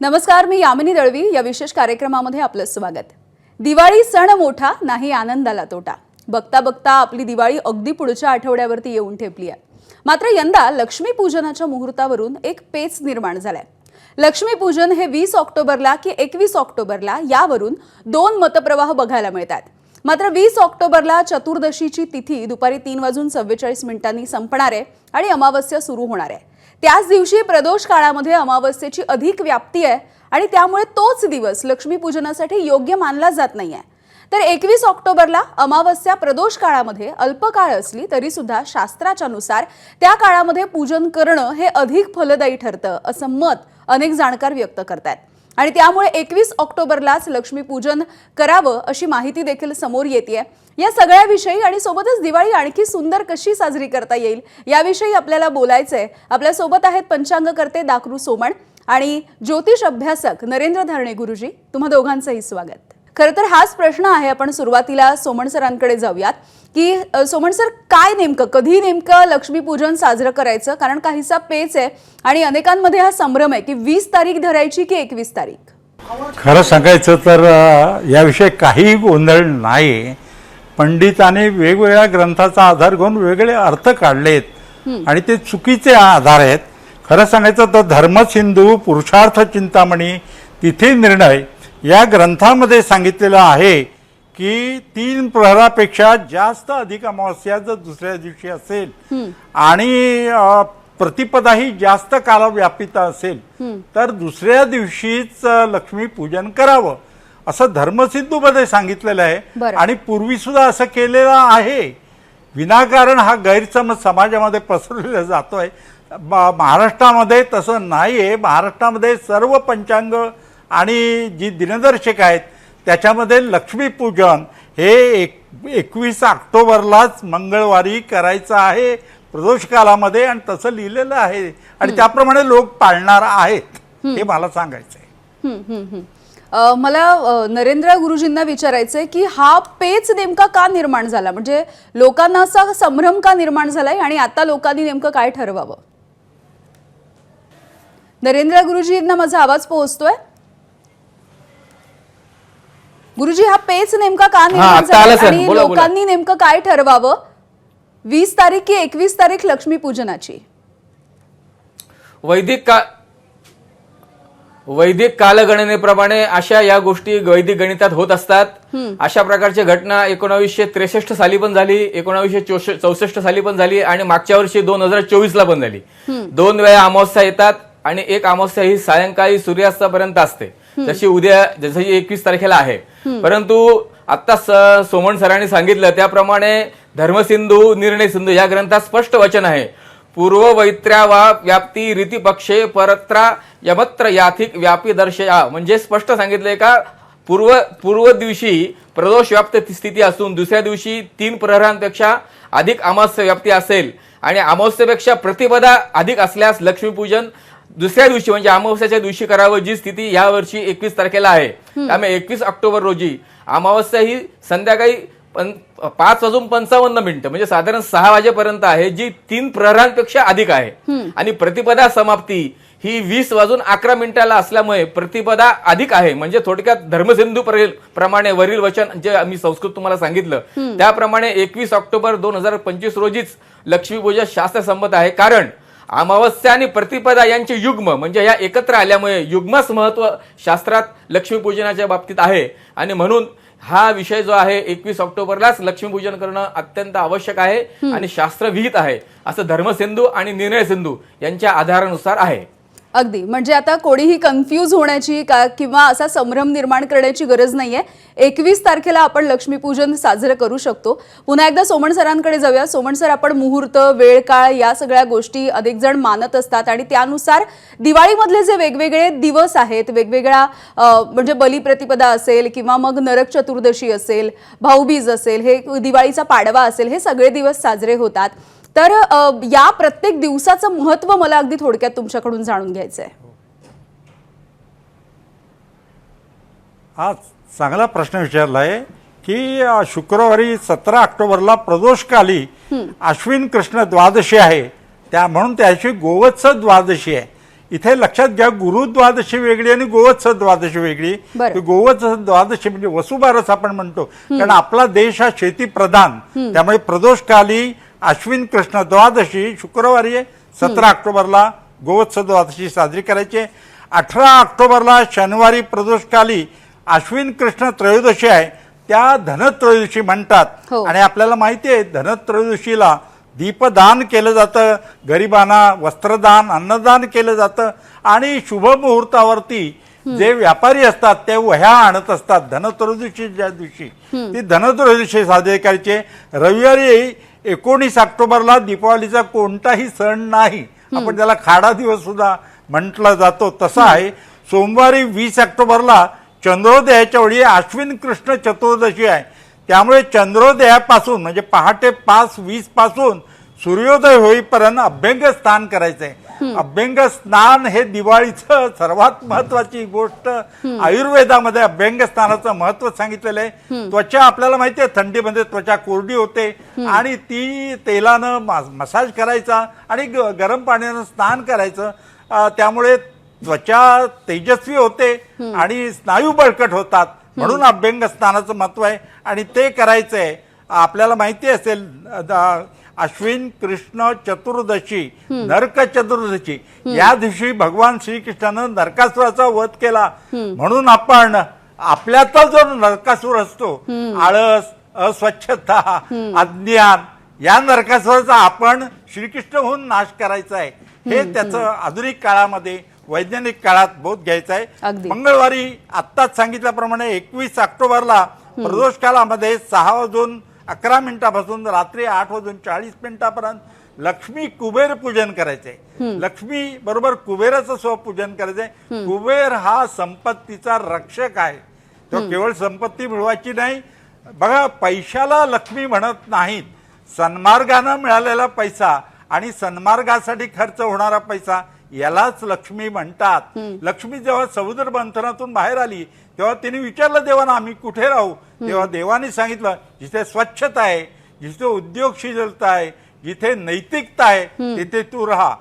नमस्कार मी यामिनी दळवी. या विशेष कार्यक्रमामध्ये आपलं स्वागत. दिवाळी सण मोठा नाही आनंदाला तोटा. बघता बघता आपली दिवाळी अगदी पुढच्या आठवड्यावरती येऊन ठेपली आहे. मात्र यंदा लक्ष्मीपूजनाच्या मुहूर्तावरून एक पेच निर्माण झालाय. लक्ष्मीपूजन हे वीस ऑक्टोबरला की एकवीस ऑक्टोबरला यावरून दोन मतप्रवाह बघायला मिळतात. मात्र वीस ऑक्टोबरला चतुर्दशीची तिथी दुपारी तीन वाजून चव्वेचाळीस मिनिटांनी संपणार आहे आणि अमावस्या सुरू होणार आहे. त्याच दिवशी प्रदोष काळामध्ये अमावस्येची अधिक व्याप्ती आहे आणि त्यामुळे तोच दिवस लक्ष्मीपूजनासाठी योग्य मानला जात नाही आहे तर एकवीस ऑक्टोबरला अमावस्या प्रदोष काळामध्ये अल्पकाळ असली तरी सुद्धा शास्त्राच्या नुसार त्या काळामध्ये पूजन करणं हे अधिक फलदायी ठरतं असं मत अनेक जाणकार व्यक्त करतात आणि त्यामुळे एकवीस ऑक्टोबरलाच लक्ष्मीपूजन करावं अशी माहिती देखील समोर येते या सगळ्याविषयी आणि सोबतच दिवाळी आणखी सुंदर कशी साजरी करता येईल याविषयी आपल्याला बोलायचंय. आपल्यासोबत आहेत पंचांगकर्ते दाकरू सोमण आणि ज्योतिष अभ्यासक नरेंद्र धारणे गुरुजी. तुम्हा दोघांचंही स्वागत. खरं तर हाच प्रश्न आहे आपण सुरुवातीला सोमण सरांकडे जाऊयात. की सोमण सर काय नेमकं कधी नेमकं लक्ष्मीपूजन साजरं करायचं? कारण काहीसा पेच आहे आणि अनेकांमध्ये हा संभ्रम आहे की वीस तारीख धरायची की एकवीस तारीख? खरं सांगायचं तर याविषयी काही गोंधळ नाही. पंडितांनी वेगवेगळ्या ग्रंथाचा आधार घेऊन वेगळे अर्थ काढलेत आणि ते चुकीचे आधार आहेत. खरं सांगायचं तर धर्मसिंधू पुरुषार्थ चिंतामणी तिथे निर्णय या ग्रंथामध्ये सांगितलेलं आहे की तीन प्रहरापेक्षा जास्त अधिक अमावस्या जर दुसऱ्या दिवशी असेल आणि प्रतिपदाही जास्त कालव्यापित असेल तर दुसऱ्या दिवशीच लक्ष्मी पूजन करावं असं धर्मसिंधूमध्ये सांगितलेलं आहे. आणि पूर्वी सुद्धा असं केलेलं आहे. विनाकारण हा गैरसमज समाजामध्ये पसरलेला जातोय. महाराष्ट्रामध्ये तसं नाही आहे महाराष्ट्रामध्ये सर्व पंचांग आणि जी दिनदर्शक आहेत त्याच्यामध्ये लक्ष्मीपूजन हे एक एकवीस ऑक्टोबरलाच मंगळवारी करायचं आहे प्रदोष कालामध्ये आणि तसं लिहिलेलं आहे. आणि त्याप्रमाणे लोक पाळणार आहेत हे मला सांगायचं आहे मला नरेंद्र गुरुजींना विचारायचंय की हा पेच नेमका का निर्माण झाला? म्हणजे लोकांना असा संभ्रम का निर्माण झालाय आणि आता लोकांनी नेमकं काय ठरवावं? नरेंद्र गुरुजींना माझा आवाज पोहोचतोय? गुरुजी हा पेच नेमका का निर्माण झाला. आणि. लोकांनी नेमकं काय ठरवावं? वीस तारीख की एकवीस तारीख लक्ष्मीपूजनाची वैदिक का वैदिक कालगणनेप्रमाणे अशा या गोष्टी वैदिक गणितात होत असतात. अशा प्रकारची घटना एकोणावीसशे त्रेसष्ट साली पण झाली एकोणावीसशे चौसष्ट साली पण झाली आणि मागच्या वर्षी दोन हजार चोवीस ला पण झाली. दोन वेळा अमावस्या येतात आणि एक अमावस्या ही सायंकाळी सूर्यास्तापर्यंत असते. जशी उद्या जशी एकवीस तारखेला आहे. परंतु आता सोमण सरांनी सांगितलं त्याप्रमाणे धर्मसिंधू निर्णय सिंधू या ग्रंथात स्पष्ट वचन आहे. पूर्व वैत्र्या वा व्याप्ती रीतिपक्षे परत्रा यमत्र याथिक व्यापी दर्शया. म्हणजे स्पष्ट सांगितलंय का पूर्व पूर्व दिवशी प्रदोष व्याप्त स्थिती असून दुसऱ्या दिवशी तीन प्रहरांपेक्षा अधिक अमावस्या व्याप्ती असेल. आणि अमावस्येपेक्षा प्रतिपदा अधिक असल्यास लक्ष्मीपूजन दुसऱ्या दिवशी म्हणजे अमावस्याच्या दिवशी करावं जी स्थिती या वर्षी एकवीस तारखेला आहे. त्यामुळे एकवीस ऑक्टोबर रोजी अमावस्या ही संध्याकाळी पण पाच वाजून पंचावन्न मिनिटं म्हणजे साधारण सहा वाजेपर्यंत आहे जी तीन प्रहरांपेक्षा अधिक आहे. आणि प्रतिपदा समाप्ती ही वीस वाजून अकरा मिनिटाला असल्यामुळे प्रतिपदा अधिक आहे. म्हणजे थोडक्यात धर्मसिंधू प्रे- प्रमाणे वरील वचन जे मी संस्कृत तुम्हाला सांगितलं त्याप्रमाणे एकवीस ऑक्टोबर दोन हजार पंचवीस रोजीच लक्ष्मीपूजन शास्त्रसंमत आहे. कारण अमावस्या आणि प्रतिपदा यांचे युग्म म्हणजे या एकत्र आल्यामुळे युग्मच महत्त्व शास्त्रात लक्ष्मीपूजनाच्या बाबतीत आहे. आणि म्हणून हा विषय जो आहे एकवीस ऑक्टोबरलाच लक्ष्मीपूजन करणं अत्यंत आवश्यक आहे आणि शास्त्रविहित आहे. असं धर्मसिंधू आणि निर्णय सिंधू यांच्या आधारानुसार आहे. अगदी. म्हणजे आता कोणीही कन्फ्यूज होण्याची का किंवा असा संभ्रम निर्माण करण्याची गरज नाहीये. एकवीस तारखेला आपण लक्ष्मीपूजन साजरं करू शकतो. पुन्हा एकदा सोमण सरांकडे जाऊया. सोमण सर आपण मुहूर्त वेळ काळ या सगळ्या गोष्टी अनेक जण मानत असतात आणि त्यानुसार दिवाळीमधले जे वेगवेगळे दिवस आहेत वेगवेगळ्या म्हणजे बलिप्रतिपदा असेल किंवा मग नरक चतुर्दशी असेल भाऊबीज असेल हे दिवाळीचा पाडवा असेल हे सगळे दिवस साजरे होतात. तर या प्रत्येक दिवसाचं महत्त्व मला अगदी थोडक्यात तुमच्याकडून जाणून घ्यायचं आहे हा चांगला प्रश्न विचारला आहे की शुक्रवारी सतरा ऑक्टोबरला प्रदोषकाली अश्विन कृष्ण द्वादशी आहे. त्या म्हणून त्याची गोवत्स द्वादशी आहे. इथे लक्षात घ्या गुरु द्वादशी वेगळी आणि गोवत्स द्वादशी वेगळी. गोवत्स द्वादशी म्हणजे वसुबारस आपण म्हणतो. कारण आपला देश हा शेती प्रधान. त्यामुळे प्रदोषकाली अश्विन कृष्ण द्वादशी शुक्रवारी आहे. सतरा ऑक्टोबरला गोवत्स द्वादशी साजरी करायची आहे. अठरा ऑक्टोबरला शनिवारी प्रदोषकाली अश्विन कृष्ण त्रयोदशी आहे. त्या धनत्रयोदशी म्हणतात. हो. आणि आपल्याला माहिती आहे धनत्रयोदशीला दीपदान केलं जातं गरिबांना वस्त्रदान अन्नदान केलं जातं आणि शुभ मुहूर्तावरती जे व्यापारी असतात ते वह्या आणत असतात. धनत्रयोदशी ज्या दिवशी ती धनत्रयोदशी साजरी करायची रविवारी एकोणीस ऑक्टोबरला दीपावलीचा कोणताही सण नाही. आपण त्याला खाडा दिवस सुद्धा म्हटला जातो. तसा आहे सोमवारी वीस ऑक्टोबरला चंद्रोदयाच्या वेळी अश्विन कृष्ण चतुर्दशी आहे. त्यामुळे चंद्रोदयापासून म्हणजे पहाटे पाच वीसपासून सूर्योदय होईपर्यंत अभ्यंग स्नान करायचंय. अभ्यंग स्नान हे दिवाळीचं सर्वात महत्वाची गोष्ट. आयुर्वेदामध्ये अभ्यंग स्नानाचं महत्त्व सांगितलेलं आहे. त्वचा आपल्याला माहिती आहे थंडीमध्ये त्वचा कोरडी होते. आणि ती तेलानं मसाज करायचा आणि गरम पाण्यानं स्नान करायचं. त्यामुळे त्वचा तेजस्वी होते आणि स्नायू बळकट होतात. म्हणून अभ्यंग स्नानाचं महत्त्व आहे. आणि ते करायचंय. आपल्याला माहिती असेल अश्विन कृष्ण चतुर्दशी नरक चतुर्दशी. या दिवशी भगवान श्रीकृष्णानं नरकासुराचा वध केला. म्हणून आपण आपल्याचा जो नरकासूर असतो आळस अस्वच्छता अज्ञान या नरकासुराचा आपण श्रीकृष्ण नाश करायचा आहे. हे त्याचं आधुनिक काळामध्ये वैज्ञानिक काळात बोध घ्यायचा आहे. मंगळवारी आत्ताच सांगितल्याप्रमाणे एकवीस ऑक्टोबरला प्रदोष कालामध्ये सहा वाजून अकरा मिनिटापासून रात्री आठ वाजून चाळीस मिनिटापर्यंत लक्ष्मी कुबेर पूजन करायचंय लक्ष्मी बरोबर कुबेराचं स्वपूजन करायचंय कुबेर हा संपत्तीचा रक्षक आहे. तो केवळ संपत्ती मिळवायची नाही. बघा पैशाला लक्ष्मी म्हणत नाहीत. सन्मार्गानं मिळालेला पैसा आणि सन्मार्गासाठी खर्च होणारा पैसा यालाच लक्ष्मी म्हणतात. लक्ष्मी जेव्हा समुद्र मंथनातून बाहेर आली तेव्हा तिने विचारलं देवाना आम्ही कुठे राहू? तेव्हा देवाने सांगितलं जिथे स्वच्छता आहे जिथे उद्योगशीलता आहे जिथे नैतिकता आहे तिथे तू राहा.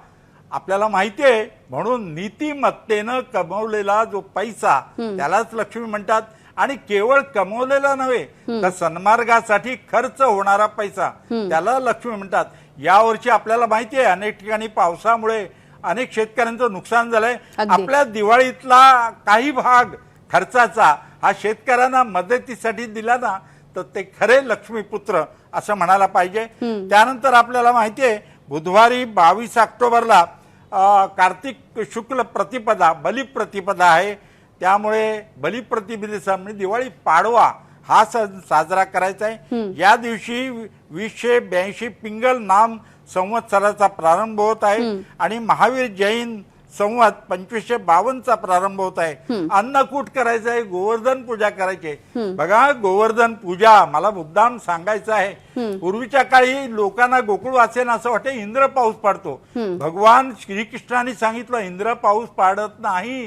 आपल्याला माहिती आहे म्हणून नीतिमत्तेनं कमवलेला जो पैसा त्यालाच लक्ष्मी म्हणतात. आणि केवळ कमवलेला नव्हे तर सन्मार्गासाठी खर्च होणारा पैसा त्याला लक्ष्मी म्हणतात. यावर्षी आपल्याला माहिती आहे अनेक ठिकाणी पावसामुळे अनेक शेतकऱ्यांचं नुकसान झालंय. आपल्या दिवाळीतला काही भाग खर्चाचा हा शेतकऱ्यांना मदतीसाठी दिला ना तर ते खरे लक्ष्मीपुत्र असं म्हणायला पाहिजे. त्यानंतर आपल्याला माहिती आहे बुधवारी बावीस ऑक्टोबरला कार्तिक शुक्ल प्रतिपदा बलिप्रतिपदा आहे. त्यामुळे बलिप्रतिपदेचा म्हणजे दिवाळी पाडवा हा सण साजरा करायचा आहे. या दिवशी वीसशे ब्याऐंशी पिंगल नाम संवत्सराचा प्रारंभ होत आहे आणि महावीर जैन संवत पंचवीसशे बावन्नचा प्रारंभ होत आहे. अन्नकूट करायचं आहे गोवर्धन पूजा करायची बघा गोवर्धन पूजा मला मुद्दाम सांगायचं आहे. पूर्वीच्या काळी लोकांना गोकुळ वाचेन असं वाटतं इंद्र पाऊस पाडतो. भगवान श्रीकृष्णाने सांगितलं इंद्र पाऊस पाडत नाही.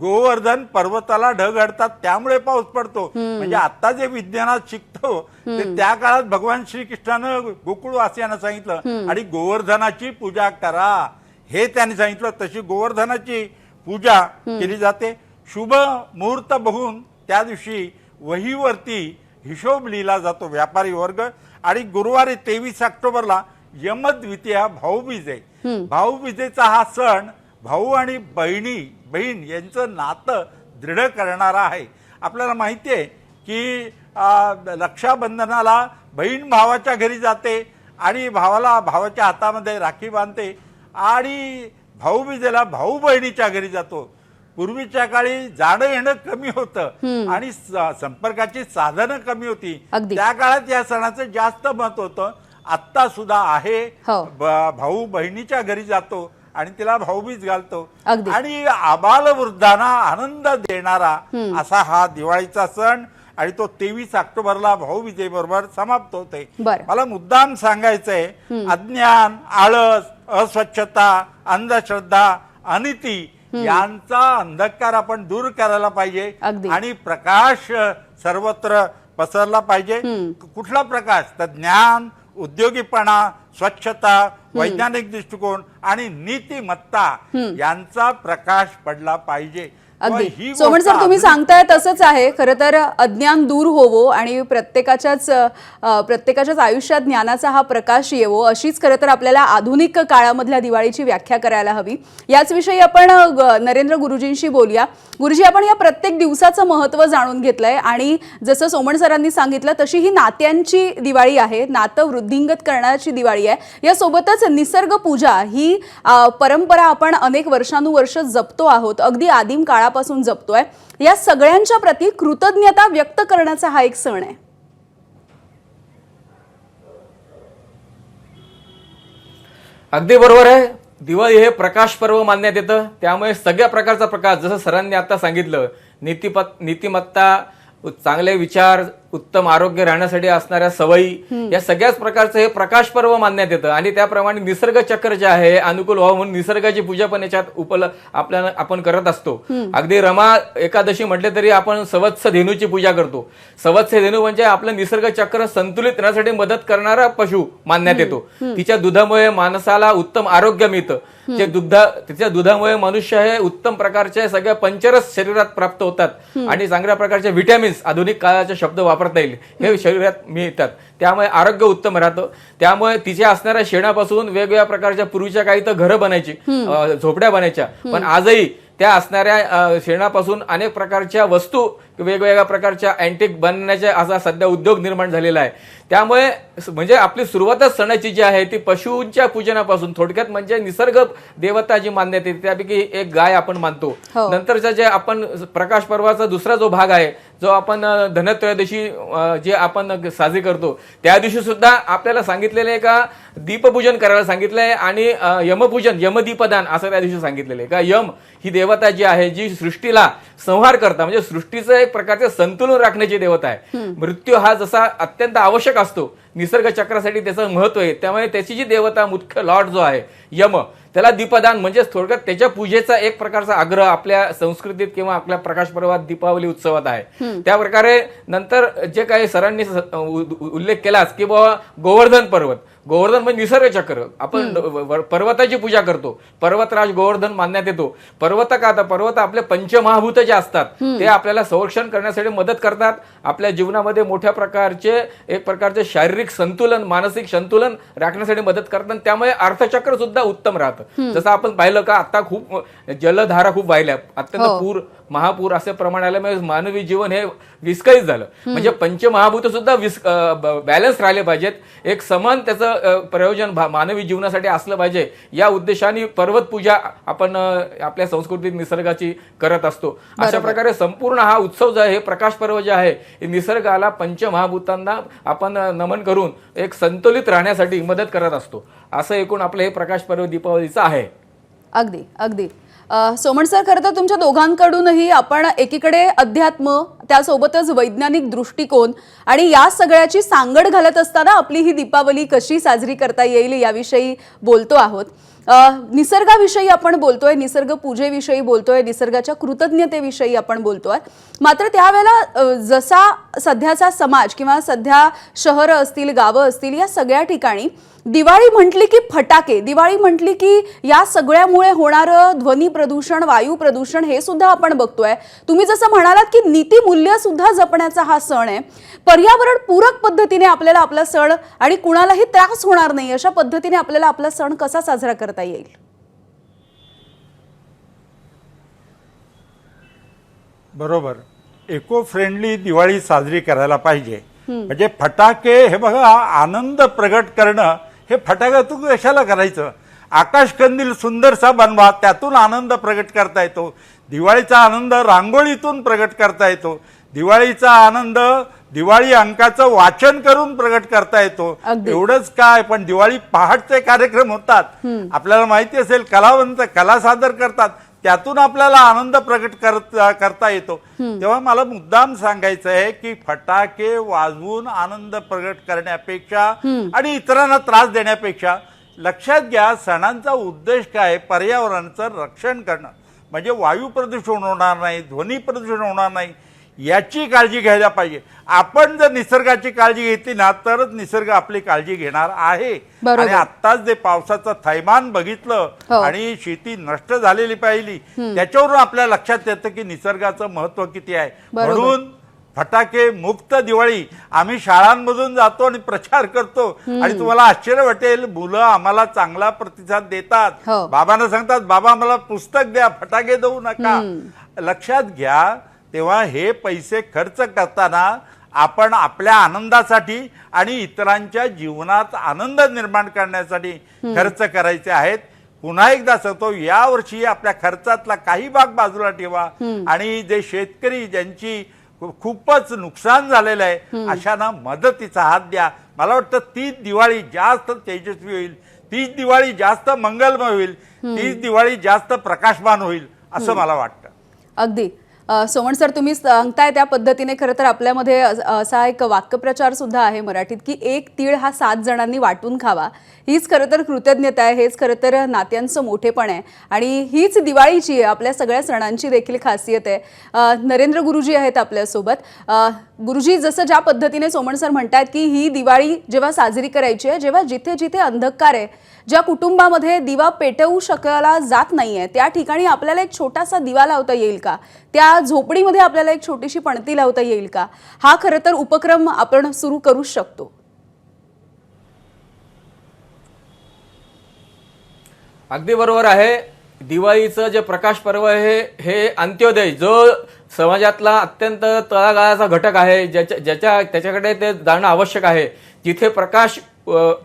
गोवर्धन पर्वताला ढग अडतात त्यामुळे पाऊस पडतो. म्हणजे आता जे विज्ञानात शिकतो ते त्या काळात भगवान श्रीकृष्णानं गोकुळ वासियांना सांगितलं आणि गोवर्धनाची पूजा करा. हे त्यांनी सांगितलं तशी गोवर्धनाची पूजा केली जाते. शुभ मुहूर्त बघून त्या दिवशी वहीवरती हिशोब लिहिला जातो व्यापारी वर्ग. आणि गुरुवारी तेवीस ऑक्टोबरला यमद्वितीया भाऊबीज. आहे भाऊबीजेचा हा सण भाऊ आणि बहिणी बहीण यांचं नातं दृढ करणारा आहे. आपल्याला माहिती आहे की रक्षाबंधनाला बहीण भावाच्या घरी जाते आणि भावाला भावाच्या हातामध्ये राखी बांधते. आणि भाऊबीजेला भाऊ बहिणीच्या घरी जातो. पूर्वीच्या काळी जाणं येणं कमी होतं. आणि संपर्काची साधनं कमी होती. त्या काळात या सणाचं जास्त महत्त्व होतं. आत्ता सुद्धा आहे. हो. भाऊ बहिणीच्या घरी जातो आणि तिला भाऊबीज घालतो. आणि आबाल वृद्धांना आनंद देणारा असा हा दिवाळीचा सण आणि तो तेवीस ऑक्टोबरला भाऊबीजे बरोबर समाप्त होते. मला मुद्दाम सांगायचंय अज्ञान आळस अस्वच्छता अंधश्रद्धा अनिती यांचा अंधकार आपण दूर करायला पाहिजे. आणि प्रकाश सर्वत्र पसरला पाहिजे. कुठला प्रकाश? तर ज्ञान उद्योगीपणा स्वच्छता वैज्ञानिक दृष्टिकोन आणि नीतिमत्ता यांचा प्रकाश पडला पाहिजे. अगदी. सोमण सर तुम्ही आधुनिक- सांगताय तसंच आहे खरं तर अज्ञान दूर होवो आणि प्रत्येकाच्याच प्रत्येकाच्याच आयुष्यात ज्ञानाचा हा प्रकाश येवो अशीच खरं तर आपल्याला आधुनिक काळामधल्या दिवाळीची व्याख्या करायला हवी. याच विषयी आपण नरेंद्र गुरुजींशी बोलूया. गुरुजी आपण या प्रत्येक दिवसाचं महत्त्व जाणून घेतलंय आणि जसं सोमण सरांनी सांगितलं तशी ही नात्यांची दिवाळी आहे नातं वृद्धिंगत करण्याची दिवाळी आहे. यासोबतच निसर्ग पूजा ही परंपरा आपण अनेक वर्षानुवर्ष जपतो आहोत. अगदी आदिम काळापासून जपतोय. या सगळ्यांच्या प्रती कृतज्ञता व्यक्त करण्याचा हा एक सण आहे. अगदी बरोबर आहे. दिवाळी हे प्रकाश पर्व मानण्यात येतं. त्यामुळे सगळ्या प्रकारचा प्रकाश जसं सरांनी आता सांगितलं नीतिपत नीतिमत्ता चांगले विचार उत्तम आरोग्य राहण्यासाठी असणाऱ्या सवयी या सगळ्याच प्रकारचं हे प्रकाश पर्व मानण्यात येतं. आणि त्याप्रमाणे निसर्ग चक्र जे आहे अनुकूल व्हावं म्हणून निसर्गाची पूजा पण याच्यात उपल आपल्याला आपण करत असतो. अगदी रमा एकादशी म्हटले तरी आपण सवत्स धेनूची पूजा करतो. सवत्स धेनू म्हणजे आपलं निसर्ग चक्र संतुलित राहण्यासाठी मदत करणारा पशु मानण्यात येतो. तिच्या दुधामुळे माणसाला उत्तम आरोग्य मिळतं. जे दुधा तिच्या दुधामुळे मनुष्य हे उत्तम प्रकारचे सगळ्या पंचरस शरीरात प्राप्त होतात. आणि चांगल्या प्रकारचे व्हिटॅमिन्स आधुनिक काळाचे शब्द वापरता येईल. हे शरीरात मिळतात. त्यामुळे आरोग्य उत्तम राहतं. त्यामुळे तिच्या असणाऱ्या शेणापासून वेगवेगळ्या प्रकारच्या पूर्वीच्या काही तर घरं बनायची झोपड्या बनायच्या. पण आजही त्या असणाऱ्या शेणापासून अनेक प्रकारच्या वस्तू वेगवेगळ्या प्रकारच्या अँटिक बनण्याचा असा सध्या उद्योग निर्माण झालेला आहे. त्यामुळे म्हणजे आपली सुरुवातच सणाची जी आहे ती पशूंच्या पूजनापासून थोडक्यात म्हणजे निसर्ग देवता जी मानण्यात येते त्यापैकी एक गाय आपण मानतो. हो. नंतरचा जे आपण प्रकाश पर्वाचा दुसरा जो भाग आहे जो आपण धनत्रयोदशी जे आपण साजरी करतो त्या दिवशी सुद्धा आपल्याला सांगितलेलं आहे का दीपपूजन करायला सांगितलंय आणि अ, यमपूजन यमदीपदान असं त्या दिवशी सांगितलेलं आहे. का यम ही देवता जी आहे जी सृष्टीला संहार करता म्हणजे सृष्टीचं एक प्रकारचे संतुलन राखण्याची देवता आहे. मृत्यू हा जसा अत्यंत आवश्यक असतो निसर्ग चक्रासाठी त्याचं महत्त्व आहे. त्यामुळे त्याची जी देवता मुख्य लॉर्ड जो आहे यम त्याला दीपदान म्हणजे थोडक्यात त्याच्या पूजेचा एक प्रकारचा आग्रह आपल्या संस्कृतीत किंवा आपल्या प्रकाश पर्वात दीपावली उत्सवात आहे. त्या प्रकारे नंतर जे काही सरांनी उल्लेख केलाच की बाबा गोवर्धन पर्वत. गोवर्धन म्हणजे निसर्ग चक्र आपण पर्वताची पूजा करतो. पर्वतराज गोवर्धन मानण्यात येतो. पर्वत का आता? पर्वत आपले पंचमहाभूत जे असतात ते आपल्याला संरक्षण करण्यासाठी मदत करतात. आपल्या जीवनामध्ये मोठ्या प्रकारचे एक प्रकारचे शारीरिक संतुलन मानसिक संतुलन राखण्यासाठी मदत करतात. त्यामुळे अर्थचक्र सुद्धा उत्तम राहतं. जसं आपण पाहिलं का आता खूप जलधारा खूप वाहिल्या. अत्यंत हो. पूर महापूर असे प्रमाण आल्यामुळे मानवी जीवन हे विस्कळीत झालं. म्हणजे पंचमहाभूत सुद्धा बॅलन्स राहिले पाहिजेत. एक समान त्याचं प्रयोजन मानवी जीवनासाठी असलं पाहिजे या उद्देशाने पर्वत पूजा आपण आपल्या संस्कृतीत निसर्गाची करत असतो. अशा प्रकारे संपूर्ण हा उत्सव जो आहे हे प्रकाश पर्व जे आहे हे निसर्गाला पंचमहाभूतांना आपण नमन करून एक संतुलित राहण्यासाठी मदत करत असतो. असं एकूण आपलं हे प्रकाश पर्व दीपावलीचं आहे. अगदी अगदी. सोमण सर खरं तर तुमच्या दोघांकडूनही आपण एकीकडे अध्यात्म त्यासोबतच वैज्ञानिक दृष्टिकोन आणि या सगळ्याची सांगड घालत असताना आपली ही दीपावली कशी साजरी करता येईल याविषयी बोलतो आहोत. निसर्गाविषयी आपण बोलतोय निसर्ग पूजेविषयी बोलतोय निसर्गाच्या कृतज्ञतेविषयी आपण बोलतोय. मात्र त्यावेळेला जसा सध्याचा समाज किंवा सध्या शहरं असतील गावं असतील या सगळ्या ठिकाणी दिवाळी म्हटली की फटाके दिवाळी म्हटली की या सगळ्यामुळे होणारं ध्वनी प्रदूषण वायू प्रदूषण हे सुद्धा आपण बघतोय. तुम्ही जसं म्हणालात की नीतिमूल्य सुद्धा जपण्याचा हा सण आहे. पर्यावरण पूरक पद्धतीने आपल्याला आपला सण आणि कुणालाही त्रास होणार नाही अशा पद्धतीने आपल्याला आपला सण कसा साजरा करता येईल? बरोबर. इको फ्रेंडली दिवाळी साजरी करायला पाहिजे. म्हणजे फटाके हे बघा आनंद प्रगट करणं हे फटाक्यातून कशाला करायचं? आकाशकंदील सुंदरसा बनवा त्यातून आनंद प्रगट करता येतो. दिवाळीचा आनंद रांगोळीतून प्रगट करता येतो. दिवाळीचा आनंद दिवाळी अंकाचं वाचन करून प्रगट करता येतो. एवढंच काय पण दिवाळी पहाटचे कार्यक्रम होतात. आपल्याला माहिती असेल कलावंत कला सादर करतात. त्यातून आपल्याला आनंद प्रकट करत करता येतो. तेव्हा मला मुद्दाम सांगायचं आहे की फटाके वाजवून आनंद प्रगट करण्यापेक्षा आणि इतरांना त्रास देण्यापेक्षा लक्षात घ्या सणांचा उद्देश काय? आहे? पर्यावरणाचं रक्षण करणं. म्हणजे वायू प्रदूषण होणार नाही ध्वनी प्रदूषण होणार नाही याची काळजी घ्यायला पाहिजे. आपण जर निसर्गाची काळजी घेतली ना तरच निसर्ग आपली काळजी घेणार आहे. आणि आत्ताच जे पावसाचं थैमान बघितलं हो. आणि शेती नष्ट झालेली पाहिली त्याच्यावरून आपल्या लक्षात येतं की निसर्गाचं महत्त्व किती आहे. म्हणून फटाके मुक्त दिवाळी आम्ही शाळांमधून जातो आणि प्रचार करतो. आणि तुम्हाला आश्चर्य वाटेल मुलं आम्हाला चांगला प्रतिसाद देतात. हो. बाबांना सांगतात बाबा मला पुस्तक द्या फटाके देऊ नका. लक्षात घ्या तेव्हा हे पैसे खर्च करताना आपण आपल्या आनंदासाठी आणि इतरांच्या जीवनात आनंद निर्माण करण्यासाठी खर्च करायचे आहेत. पुन्हा एकदा सांगतो या वर्षी आपल्या खर्चातला काही भाग बाजूला ठेवा. आणि जे शेतकरी ज्यांची खूपच नुकसान झालेलं आहे अशांना मदतीचा हात द्या. मला वाटतं तीच दिवाळी जास्त तेजस्वी होईल. तीच दिवाळी जास्त मंगलमय होईल. तीच दिवाळी जास्त प्रकाशमान होईल असं मला वाटतं. अगदी. सोमण सर तुम्ही सांगताय त्या पद्धतीने खरं तर आपल्यामध्ये असा एक वाक्यप्रचार सुद्धा आहे मराठीत की एक तीळ हा सात जणांनी वाटून खावा. हीच खरं तर कृतज्ञता आहे हेच खरं तर नात्यांचं मोठेपण आहे. आणि हीच दिवाळीची आपल्या सगळ्या सणांची देखील खासियत आहे. नरेंद्र गुरुजी आहेत आपल्यासोबत. गुरुजी जसं ज्या पद्धतीने सोमण सर म्हणतात की ही दिवाळी जेव्हा साजरी करायची आहे जेव्हा जिथे जिथे अंधकार आहे ज्या कुटुंबामध्ये दिवा पेटवू शकला जात नाही आहे त्या ठिकाणी आपल्याला एक छोटासा दिवा लावता येईल का? त्या झोपडीमध्ये आपल्याला एक छोटीशी पणती लावता येईल का? हा खरं तर उपक्रम आपण सुरू करू शकतो. अगदी बरोबर आहे. दिवाळीचं जे प्रकाश पर्व आहे हे अंत्योदय जो समाजातला अत्यंत तळागाळाचा घटक आहे ज्याच्या ज्याच्या त्याच्याकडे ते जाणं आवश्यक आहे. जिथे प्रकाश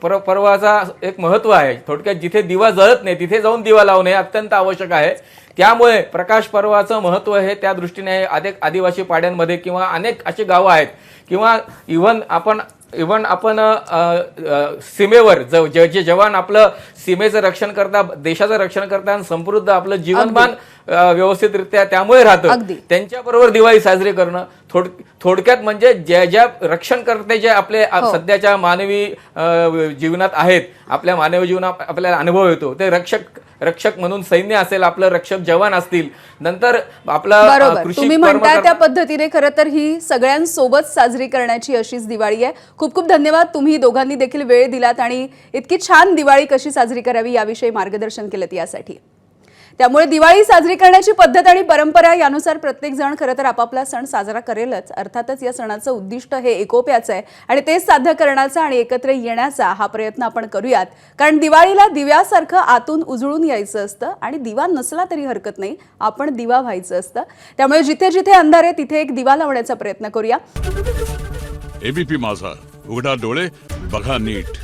पर पर्वाचा एक महत्त्व आहे. थोडक्यात जिथे दिवा जळत नाही तिथे जाऊन दिवा लावणे हे अत्यंत आवश्यक आहे. त्यामुळे प्रकाश पर्वाचं महत्त्व हे त्या दृष्टीने अनेक आदिवासी पाड्यांमध्ये किंवा अनेक अशी गावं आहेत. किंवा इव्हन आपण इव्हन आपण सीमेवर ज- जे जवान आपलं सीमेचं रक्षण करता देशाचं रक्षण करता आणि समृद्ध आपलं जीवनमान व्यवस्थितरित्या त्यामुळे राहतं. त्यांच्याबरोबर दिवाळी साजरी करणं थोड थोडक्यात म्हणजे ज्या ज्या रक्षणकर्ते जे आपले हो. सध्याच्या मानवी जीवनात आहेत आपल्या मानवी जीवनात आपल्याला अनुभव येतो ते रक्षक रक्षक म्हणून सैन्य असेल आपलं रक्षक जवान असतील. नंतर आपलं तुम्ही म्हणताय त्या पद्धतीने खरं तर ही सगळ्यांसोबत साजरी करण्याची अशीच दिवाळी आहे. खूप खूप धन्यवाद. तुम्ही दोघांनी देखील वेळ दिलात आणि इतकी छान दिवाळी कशी साजरी करावी याविषयी मार्गदर्शन केलं यासाठी. त्यामुळे दिवाळी साजरी करण्याची पद्धत आणि परंपरा यानुसार प्रत्येक जण खरं तर आपापला सण साजरा करेलच. अर्थातच या सणाचं उद्दिष्ट हे एकोप्याचं आहे आणि तेच साध्य करण्याचा आणि एकत्र येण्याचा हा प्रयत्न आपण करूयात. कारण दिवाळीला दिव्यासारखं आतून उजळून यायचं असतं आणि दिवा नसला तरी हरकत नाही आपण दिवा व्हायचं असतं. त्यामुळे जिथे जिथे अंधार आहे तिथे एक दिवा लावण्याचा प्रयत्न करूया. एबीपी माझा उघडा डोळे बघा नीट.